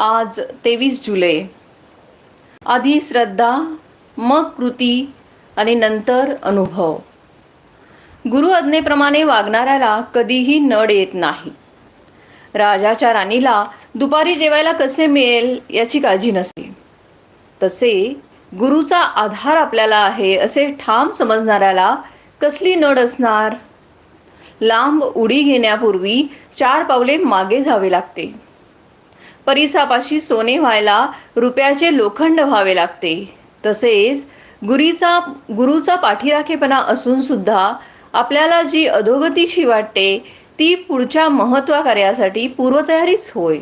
आज तेवीस जुलै. आधी श्रद्धा मग कृती आणि नंतर अनुभव. गुरु आज्ञेप्रमाणे वागणाऱ्याला कधीही नड येत नाही. राजाच्या राणीला दुपारी जेवायला कसे मिळेल याची काळजी नसते. तसे गुरुचा आधार आपल्याला आहे असे ठाम समजणाऱ्याला कसली नड असणार? लांब उडी घेण्यापूर्वी चार पावले मागे जावे लागते. परिसापाशी सोने व्हायला रुपयाचे लोखंड व्हावे लागते. तसेच गुरीचा गुरुचा पाठीराखेपणा असून सुद्धा आपल्याला जी अधोगतीशी वाटते ती पुढच्या महत्वाकार्यासाठी पूर्वतयारीच होय.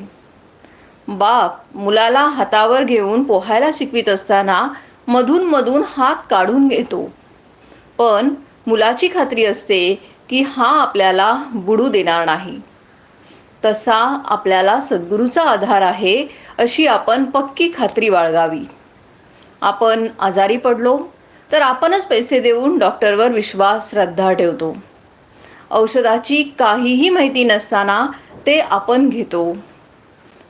बाप मुलाला हातावर घेऊन पोहायला शिकवित असताना मधून मधून हात काढून घेतो. पण मुलाची खात्री असते की हा आपल्याला बुडू देणार नाही. तसा आपल्याला सद्गुरूचा आधार आहे अशी आपण पक्की खात्री बाळगावी. आपण आजारी पडलो तर आपणच पैसे देऊन डॉक्टरवर विश्वास श्रद्धा ठेवतो. औषधाची काहीही माहिती नसताना ते आपण घेतो.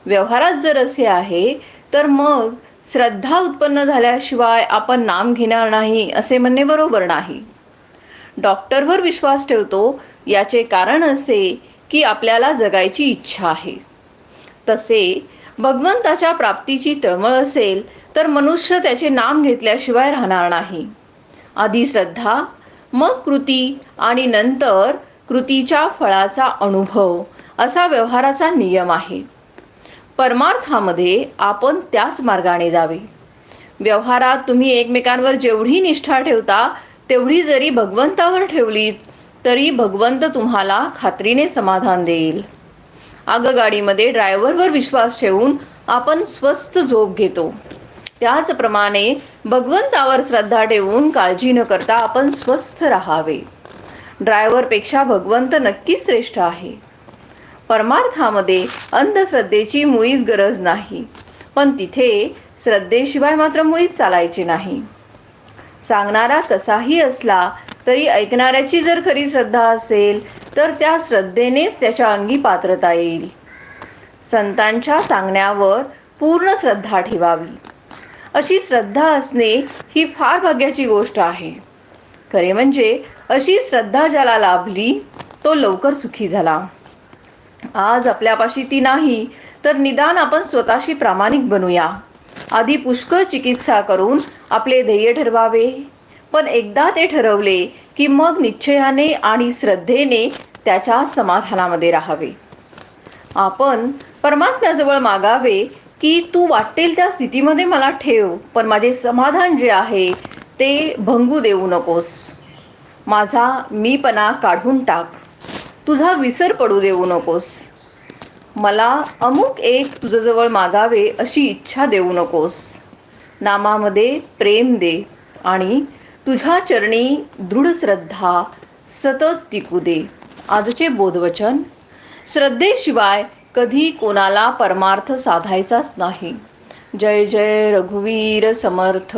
व्यवहारात जर असे आहे तर मग श्रद्धा उत्पन्न झाल्याशिवाय आपण नाम घेणार नाही असे म्हणणे बरोबर नाही. डॉक्टरवर विश्वास ठेवतो याचे कारण असे की आपल्याला जगायची इच्छा आहे. तसे भगवंताच्या प्राप्तीची तळमळ असेल तर मनुष्य त्याचे नाम घेतल्याशिवाय राहणार नाही. आधी श्रद्धा मग कृती आणि नंतर कृतीच्या फळाचा अनुभव असा व्यवहाराचा नियम आहे. परमार्थामध्ये आपण त्याच मार्गाने जावे. व्यवहारात तुम्ही एकमेकांवर जेवढी निष्ठा ठेवता तेवढी जरी भगवंतावर ठेवलीत तरी भगवंत तुम्हाला खात्रीने समाधान देईल. आगगाडीमध्ये ड्रायव्हरवर विश्वास ठेवून आपण स्वस्त झोप घेतो. त्याचप्रमाणे भगवंतावर श्रद्धा ठेवून काळजी न करता आपण स्वस्थ राहावे. ड्रायव्हरपेक्षा भगवंत नक्कीच श्रेष्ठ आहे. परमार्थामध्ये अंधश्रद्धेची मुळीच गरज नाही. पण तिथे श्रद्धेशिवाय मात्र मुळीच चालायचे नाही. सांगणारा कसाही असला तरी ऐकणाऱ्याची जर खरी श्रद्धा असेल तर त्या श्रद्धेनेच त्याच्या अंगी पात्रता येईल. संतांच्या सांगण्यावर पूर्ण श्रद्धा ठेवावी. अशी श्रद्धा असणे ही फार भाग्याची गोष्ट आहे. खरे म्हणजे अशी श्रद्धा ज्याला लाभली तो लवकर सुखी झाला. आज आपल्यापाशी ती नाही तर निदान आपण स्वतःशी प्रामाणिक बनूया. आधी पुष्कळ चिकित्सा करून आपले ध्येय ठरवावे. पण एकदा ते ठरवले की मग निश्चयाने आणि श्रद्धेने त्याच्या समाधानामध्ये राहावे. आपण परमात्म्याजवळ मागावे की तू वाटेल त्या स्थितीमध्ये मला ठेव पण माझे समाधान जे आहे ते भंगू देऊ नकोस. माझा मीपणा काढून टाक. तुझा विसर पडू देऊ नकोस. मला अमुक एक तुझ्याजवळ मागावे अशी इच्छा देऊ नकोस. नामामध्ये प्रेम दे आणि तुझ्या चरणी दृढ श्रद्धा सतत टिकू दे. आजचे बोधवचन. श्रद्धेशिवाय कधी कोणाला परमार्थ साधायचाच नाही. जय जय रघुवीर समर्थ.